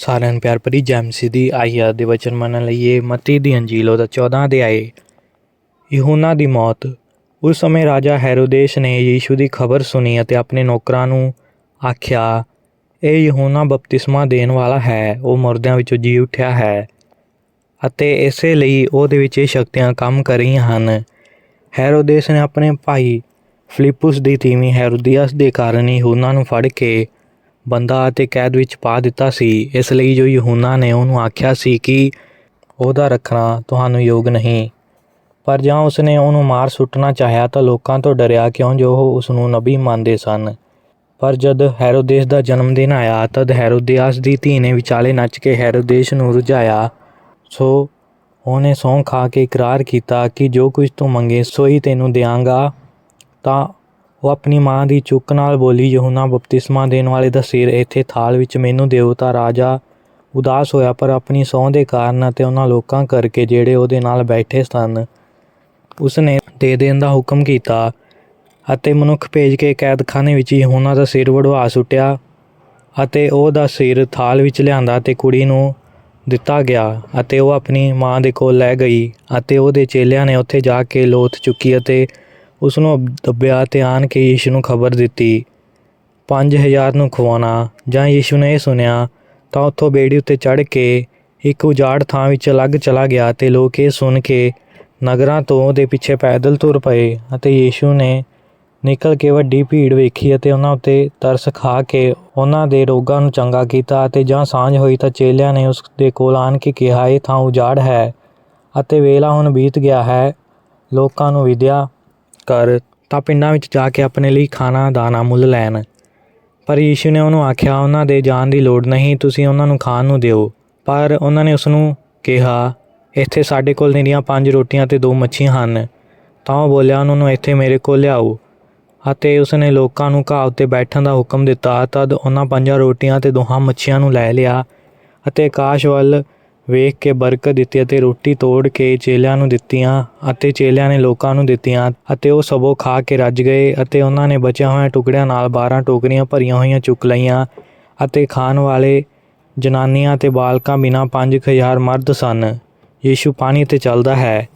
ਸਾਰਿਆਂ ਨੂੰ ਪਿਆਰ ਭਰੀ ਜੈ ਮਸੀਹ ਦੀ ਆਇਆ ਦੇ ਵਚਨ ਮੰਨਣ ਲਈ ਇਹ ਮਤੀ ਦੀ ਅੰਜੀਲ ਉਹਦਾ 14 ਅਧਿਆਏ ਯਹੂਨਾ ਦੀ ਮੌਤ। ਉਸ ਸਮੇਂ ਰਾਜਾ ਹੈਰੋਦੇਸ ਨੇ ਯੀਸ਼ੂ ਦੀ ਖਬਰ ਸੁਣੀ ਅਤੇ ਆਪਣੇ ਨੌਕਰਾਂ ਨੂੰ ਆਖਿਆ, ਇਹ ਯਹੂਨਾ ਬਪਤਿਸਮਾ ਦੇਣ ਵਾਲਾ ਹੈ, ਉਹ ਮੁਰਦਿਆਂ ਵਿੱਚੋਂ ਜੀ ਉੱਠਿਆ ਹੈ ਅਤੇ ਇਸੇ ਲਈ ਉਹਦੇ ਵਿੱਚ ਇਹ ਸ਼ਕਤੀਆਂ ਕੰਮ ਕਰ ਰਹੀਆਂ ਹਨ। ਹੈਰੋਦੇਸ ਨੇ ਆਪਣੇ ਭਾਈ ਫਿਲਿੱਪੁਸ ਦੀ ਧੀਮੀ ਹੈਰੋਦੀਆਸ ਦੇ ਕਾਰਨ ਯਹੂਨਾ ਨੂੰ ਫੜ ਕੇ ਬੰਦਾ ਅਤੇ ਕੈਦ ਵਿੱਚ ਪਾ ਦਿੱਤਾ ਸੀ। ਇਸ ਲਈ ਜੋ ਯਹੂਨਾ ਨੇ ਉਹਨੂੰ ਆਖਿਆ ਸੀ ਕਿ ਉਹਦਾ ਰੱਖਣਾ ਤੁਹਾਨੂੰ ਯੋਗ ਨਹੀਂ। ਪਰ ਜਾਂ ਉਸਨੇ ਉਹਨੂੰ ਮਾਰ ਸੁੱਟਣਾ ਚਾਹਿਆ ਤਾਂ ਲੋਕਾਂ ਤੋਂ ਡਰਿਆ ਕਿਉਂ ਜੋ ਉਹ ਉਸ ਨੂੰ ਨਬੀ ਮੰਨਦੇ ਸਨ। ਪਰ ਜਦ ਹੈਰੋਦੇਸ ਦਾ ਜਨਮ ਦਿਨ ਆਇਆ, ਤਦ ਹੈਰੋਦੀਆਸ ਦੀ ਧੀ ਨੇ ਵਿਚਾਲੇ ਨੱਚ ਕੇ ਹੈਰੋਦੇਸ ਨੂੰ ਰੁਝਾਇਆ। ਸੋ ਉਹਨੇ ਸਹੁੰ ਖਾ ਕੇ ਇਕਰਾਰ ਕੀਤਾ ਕਿ ਜੋ ਕੁਝ ਤੂੰ ਮੰਗੇ, ਸੋਈ ਤੈਨੂੰ ਦਿਆਂਗਾ ਤਾਂ ਉਹ ਆਪਣੀ ਮਾਂ ਦੀ ਚੁੱਕ ਨਾਲ ਬੋਲੀ, ਯਹੂਨਾ ਬਪਤਿਸਮਾ ਦੇਣ ਵਾਲੇ ਦਾ ਸਿਰ ਇੱਥੇ ਥਾਲ ਵਿੱਚ ਮੈਨੂੰ ਦਿਓ ਤਾਂ ਰਾਜਾ ਉਦਾਸ ਹੋਇਆ, ਪਰ ਆਪਣੀ ਸਹੁੰ ਦੇ ਕਾਰਨ ਅਤੇ ਉਹਨਾਂ ਲੋਕਾਂ ਕਰਕੇ ਜਿਹੜੇ ਉਹਦੇ ਨਾਲ ਬੈਠੇ ਸਨ, ਉਸਨੇ ਦੇ ਦੇਣ ਦਾ ਹੁਕਮ ਕੀਤਾ ਅਤੇ ਮਨੁੱਖ ਭੇਜ ਕੇ ਕੈਦਖਾਨੇ ਵਿੱਚ ਯਹੂਨਾ ਦਾ ਸਿਰ ਵੜਵਾ ਸੁੱਟਿਆ ਅਤੇ ਉਹਦਾ ਸਿਰ ਥਾਲ ਵਿੱਚ ਲਿਆਂਦਾ ਤੇ ਕੁੜੀ ਨੂੰ ਦਿੱਤਾ ਗਿਆ ਅਤੇ ਉਹ ਆਪਣੀ ਮਾਂ ਦੇ ਕੋਲ ਲੈ ਗਈ ਅਤੇ ਉਹਦੇ ਚੇਲਿਆਂ ਨੇ ਉੱਥੇ ਜਾ ਕੇ ਲੋਥ ਚੁੱਕੀ ਅਤੇ ਉਸ ਨੂੰ ਦੱਬਿਆ ਤੇ ਆਣ ਕੇ ਯੀਸ਼ੂ ਨੂੰ ਖਬਰ ਦਿੱਤੀ। 5000 ਨੂੰ ਖਵਾਉਣਾ, ਜਾਂ ਯੀਸ਼ੂ ਨੇ ਇਹ ਸੁਨਿਆ ਤਾਂ ਉੱਥੋਂ ਬੇੜੀ ਉੱਤੇ ਚੜ੍ਹ ਕੇ ਇੱਕ ਉਜਾੜ ਥਾਂ ਵਿੱਚ ਅਲੱਗ ਚਲਾ ਗਿਆ ਤੇ ਲੋਕ ਇਹ ਸੁਣ ਕੇ ਨਗਰਾਂ ਤੋਂ ਉਹਦੇ ਪਿੱਛੇ ਪੈਦਲ ਤੁਰ ਪਏ ਅਤੇ ਯੀਸ਼ੂ ਨੇ ਨਿਕਲ ਕੇ ਵੱਡੀ ਭੀੜ ਵੇਖੀ ਅਤੇ ਉਹਨਾਂ ਉੱਤੇ ਤਰਸ ਖਾ ਕੇ ਉਹਨਾਂ ਦੇ ਰੋਗਾਂ ਨੂੰ ਚੰਗਾ ਕੀਤਾ ਅਤੇ ਜਾਂ ਸਾਂਝ ਹੋਈ ਤਾਂ ਚੇਲਿਆਂ ਨੇ ਉਸ ਦੇ ਕੋਲ ਆਣ ਕੇ ਕਿਹਾ, ਇਹ ਥਾਂ ਉਜਾੜ ਹੈ ਅਤੇ ਵੇਲਾ ਹੁਣ ਬੀਤ ਗਿਆ ਹੈ, ਲੋਕਾਂ ਨੂੰ ਵਿਦਿਆ ਕਰ ਤਾਂ ਪਿੰਡਾਂ ਵਿੱਚ ਜਾ ਕੇ ਆਪਣੇ ਲਈ ਖਾਣਾ, ਦਾਣਾ, ਮੁੱਲ ਲੈਣ। ਪਰ ਯੀਸ਼ੂ ਨੇ ਉਹਨੂੰ ਆਖਿਆ, ਉਹਨਾਂ ਦੇ ਜਾਣ ਦੀ ਲੋੜ ਨਹੀਂ, ਤੁਸੀਂ ਉਹਨਾਂ ਨੂੰ ਖਾਣ ਨੂੰ ਦਿਓ। ਪਰ ਉਹਨਾਂ ਨੇ ਉਸ ਨੂੰ ਕਿਹਾ, ਇੱਥੇ ਸਾਡੇ ਕੋਲ ਨਿਰੀਆਂ ਪੰਜ ਰੋਟੀਆਂ ਤੇ ਦੋ ਮੱਛੀਆਂ ਹਨ। ਤਾਂ ਉਹ ਬੋਲਿਆ, ਉਹਨਾਂ ਨੂੰ ਇੱਥੇ ਮੇਰੇ ਕੋਲ ਲਿਆਓ। ਅਤੇ ਉਸਨੇ ਲੋਕਾਂ ਨੂੰ ਘਾਹ ਉੱਤੇ ਬੈਠਣ ਦਾ ਹੁਕਮ ਦਿੱਤਾ। ਤਦ ਉਹਨਾਂ ਪੰਜਾਂ ਰੋਟੀਆਂ ਤੇ ਦੋਹਾਂ ਮੱਛੀਆਂ ਨੂੰ ਲੈ ਲਿਆ ਅਤੇ ਆਕਾਸ਼ ਵੱਲ ਵੇਖ ਕੇ ਬਰਕਤ ਦਿੱਤੀ ਅਤੇ ਰੋਟੀ ਤੋੜ ਕੇ ਚੇਲਿਆਂ ਨੂੰ ਦਿੱਤੀਆਂ ਅਤੇ ਚੇਲਿਆਂ ਨੇ ਲੋਕਾਂ ਨੂੰ ਦਿੱਤੀਆਂ ਅਤੇ ਉਹ ਸਭੋ ਖਾ ਕੇ ਰੱਜ ਗਏ ਅਤੇ ਉਹਨਾਂ ਨੇ ਬਚਿਆ ਹੋਇਆ ਟੁਕੜਿਆਂ ਨਾਲ 12 ਟੋਕਰੀਆਂ ਭਰੀਆਂ ਹੋਈਆਂ ਚੁੱਕ ਲਈਆਂ ਅਤੇ ਖਾਣ ਵਾਲੇ ਜਨਾਨੀਆਂ ਤੇ ਬਾਲਕਾਂ ਬਿਨਾਂ 5000 ਮਰਦ ਸਨ। ਯੀਸ਼ੂ ਪਾਣੀ ਤੇ ਚੱਲਦਾ ਹੈ।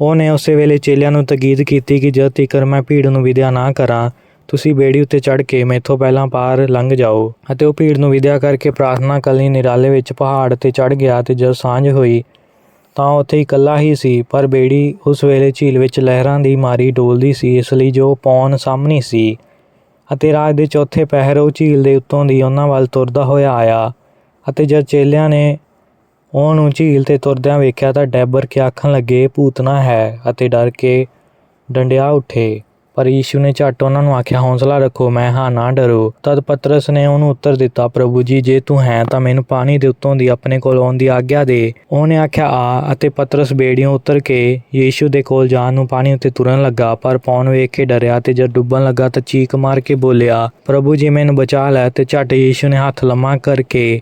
ਉਹਨੇ ਉਸੇ ਵੇਲੇ ਚੇਲਿਆਂ ਨੂੰ ਤਕੀਦ ਕੀਤੀ ਕਿ ਜਦ ਤੀਕਰ ਮੈਂ ਭੀੜ ਨੂੰ ਵਿਦਿਆ ਨਾ ਕਰਾਂ ਤੁਸੀਂ ਬੇੜੀ ਉੱਤੇ ਚੜ੍ਹ ਕੇ ਮੈਥੋਂ ਪਹਿਲਾਂ ਪਾਰ ਲੰਘ ਜਾਓ ਅਤੇ ਉਹ ਭੀੜ ਨੂੰ ਵਿਦਿਆ ਕਰਕੇ ਪ੍ਰਾਰਥਨਾ ਕਰਨ ਨਿਰਾਲੇ ਵਿੱਚ ਪਹਾੜ ਤੇ ਚੜ੍ਹ ਗਿਆ ਤੇ ਜਦ ਸਾਂਝ ਹੋਈ ਤਾਂ ਉੱਥੇ ਇਕੱਲਾ ਹੀ ਸੀ, ਪਰ ਬੇੜੀ ਉਸ ਵੇਲੇ ਝੀਲ ਵਿੱਚ ਲਹਿਰਾਂ ਦੀ ਮਾਰੀ ਡੋਲਦੀ ਸੀ, ਇਸ ਲਈ ਜੋ ਪੌਣ ਸਾਹਮਣੀ ਸੀ ਅਤੇ ਰਾਤ ਦੇ ਚੌਥੇ ਪਹਿਰ ਉਹ ਝੀਲ ਦੇ ਉੱਤੋਂ ਦੀ ਉਹਨਾਂ ਵੱਲ ਤੁਰਦਾ ਹੋਇਆ ਆਇਆ ਅਤੇ ਜਦ ਚੇਲਿਆਂ ਨੇ ਉਹਨੂੰ ਝੀਲ ਤੇ ਤੁਰਦਿਆਂ ਵੇਖਿਆ ਤਾਂ ਡੈਬਰ ਕੇ ਆਖਣ ਲੱਗੇ, ਭੂਤਨਾ ਹੈ ਅਤੇ ਡਰ ਕੇ ਡੰਡਿਆ ਉੱਠੇ। ਪਰ ਯੀਸ਼ੂ ਨੇ ਝੱਟ ਉਹਨਾਂ ਨੂੰ ਆਖਿਆ, ਹੌਸਲਾ ਰੱਖੋ, ਮੈਂ ਹਾਂ, ਨਾ ਡਰੋ। ਤਦ ਪਤਰਸ ਨੇ ਉਹਨੂੰ ਉੱਤਰ ਦਿੱਤਾ, ਪ੍ਰਭੂ ਜੀ, ਜੇ ਤੂੰ ਹੈ ਤਾਂ ਮੈਨੂੰ ਪਾਣੀ ਦੇ ਉੱਤੋਂ ਦੀ ਆਪਣੇ ਕੋਲ ਆਉਣ ਦੀ ਆਗਿਆ ਦੇ। ਉਹਨੇ ਆਖਿਆ, ਆ। ਅਤੇ ਪਤਰਸ ਬੇੜੀਆਂ ਉੱਤਰ ਕੇ ਯੀਸ਼ੂ ਦੇ ਕੋਲ ਜਾਣ ਨੂੰ ਪਾਣੀ ਉੱਤੇ ਤੁਰਨ ਲੱਗਾ, ਪਰ ਪੌਣ ਵੇਖ ਕੇ ਡਰਿਆ ਤੇ ਜਦ ਡੁੱਬਣ ਲੱਗਾ ਤਾਂ ਚੀਕ ਮਾਰ ਕੇ ਬੋਲਿਆ, ਪ੍ਰਭੂ ਜੀ, ਮੈਨੂੰ ਬਚਾ ਲੈ। ਤੇ ਝੱਟ ਯੀਸ਼ੂ ਨੇ ਹੱਥ ਲੰਮਾ ਕਰਕੇ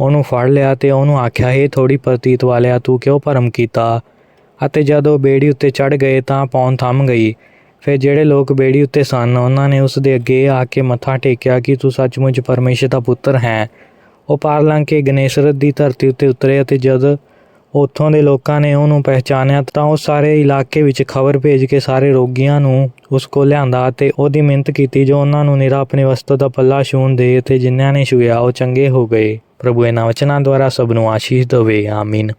ਉਹਨੂੰ ਫੜ ਲਿਆ ਤੇ ਉਹਨੂੰ ਆਖਿਆ ਇਹ ਥੋੜੀ ਪ੍ਰਤੀਤ ਵਾਲਿਆ, ਤੂੰ ਕਿਉਂ ਭਰਮ ਕੀਤਾ? ਅਤੇ ਜਦ ਉਹ ਬੇੜੀ ਉੱਤੇ ਚੜ ਗਏ ਤਾਂ ਪੌਣ ਥੰਮ ਗਈ। ਫਿਰ ਜਿਹੜੇ ਲੋਕ ਬੇੜੀ ਉੱਤੇ ਸਨ, ਉਹਨਾਂ ਨੇ ਉਸ ਦੇ ਅੱਗੇ ਆ ਕੇ ਮੱਥਾ ਟੇਕਿਆ ਕਿ ਤੂੰ ਸੱਚਮੁੱਚ ਪਰਮੇਸ਼ਰ ਦਾ ਪੁੱਤਰ ਹੈ। ਉਹ ਪਾਰ ਲੰਘ ਕੇ ਗਨੇਸਰਤ ਦੀ ਧਰਤੀ ਉੱਤੇ ਉਤਰੇ ਅਤੇ ਜਦ ਉੱਥੋਂ ਦੇ ਲੋਕਾਂ ਨੇ ਉਹਨੂੰ ਪਹਿਚਾਨਿਆ ਤਾਂ ਉਹ ਸਾਰੇ ਇਲਾਕੇ ਵਿੱਚ ਖਬਰ ਭੇਜ ਕੇ ਸਾਰੇ ਰੋਗੀਆਂ ਨੂੰ ਉਸ ਕੋਲ ਲਿਆਂਦਾ ਤੇ ਉਹਦੀ ਮਿਹਨਤ ਕੀਤੀ ਜੋ ਉਹਨਾਂ ਨੂੰ ਨਿਰਾ ਆਪਣੇ ਵਸਤੂ ਦਾ ਪੱਲਾ ਛੂਣ ਦੇ ਤੇ ਜਿਨ੍ਹਾਂ ਨੇ ਛੂਇਆ ਉਹ ਚੰਗੇ ਹੋ ਗਏ। ਪ੍ਰਭੂ ਇਹਨਾਂ ਵਚਨਾਂ ਦੁਆਰਾ ਸਭ ਨੂੰ ਆਸ਼ੀਸ਼ ਦੇਵੇ, ਆਮੀਨ।